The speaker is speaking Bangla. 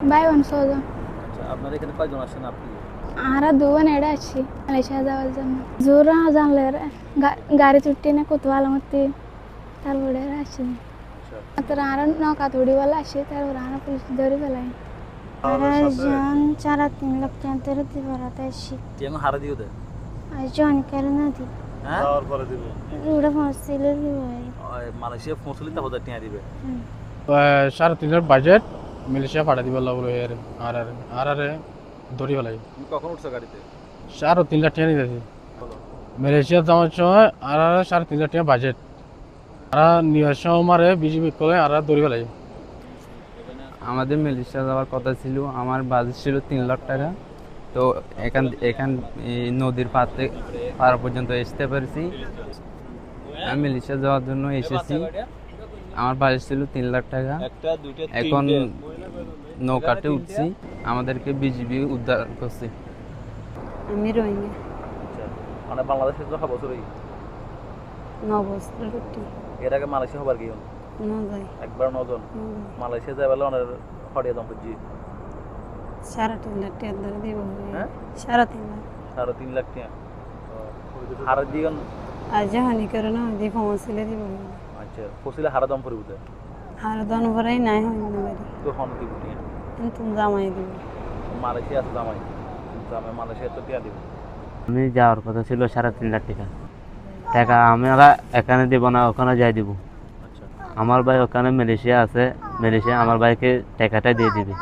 ভাই বোন ছজন আচ্ছা আপনার এখানে কয়জন আসেন আপনি? আর দুজন এড়ে আছি মালয়েশিয়া যাওয়ার জন্য। জোর জানলে গাড়ি ছুটি না কোতোয়াল মতি তারপরে আসি আচ্ছা। তার আর নৌকা তুড়ি বলে আসি তারপরে আর পুলিশ ধরে ফেলাই জন চারা তিন লাখ টাকা দিতে পারাতে আসি। টিয়াং হারা দিও দেয় জন কারণ দি? হ্যাঁ? রুড়ে পৌঁছিল দি মালয়েশিয়া পৌঁছলে তারপর টিয়া দিবে। সাড়ে তিনের বাজেট মিলিশিয়া ফাটা দিব বলে আর আর আর আর ধরি ফেলাই। কখন উঠছো গাড়িতে? সাড়ে তিন লাখ টাকা নিতেছি মালয়েশিয়া যাওয়ার সময় আর আর সাড়ে তিন লাখ টাকা বাজেট। আর নিয়ার সময় মারে বিজেপি করে আর আর ধরি ফেলাই। আমাদের মালয়েশিয়া যাওয়ার কথা ছিল আমার বাজেট ছিল তিন লাখ টাকা। তো এখান এখান নদীর পার থেকে পার পর্যন্ত আসতে পেরেছি। আমি মালয়েশিয়া যাওয়ার জন্য এসেছি। আমার বাজেট ছিল তিন লাখ টাকা। এখন নৌকাতে উঠছি। আমাদেরকে বিজিবি উদ্ধার করছে। আমি রোহিঙ্গা। আচ্ছা মানে বাংলাদেশে তো বছর রুটি এর আগে মালয়েশিয়া হবার গিয়ে একবার নজন মালয়েশিয়া যাই বলে অনেক হরিয়া সাড়ে তিন লাখ টাকা ধরে দিব। হ্যাঁ? সাড়ে তিন লাখ। সাড়ে তিন লাখ টাকা। আর যখনই করে না দিয়ে পৌঁছিলে দিব। আচ্ছা ফসিলে হারা দাম পড়ে বুঝে আর দন নাই হয় না বাড়ি তো হন দিব টিয়া কিন্তু জামাই দিব। মালয়েশিয়া আছে জামাই। জামাই মালয়েশিয়া তো টিয়া দিব। আমি যাওয়ার কথা ছিল সাড়ে তিন লাখ টাকা। টাকা আমরা এখানে দিব না ওখানে যাই দিব। আচ্ছা। আমার ভাই ওখানে মালয়েশিয়া আছে মালয়েশিয়া আমার ভাইকে টাকাটা দিয়ে দিবে।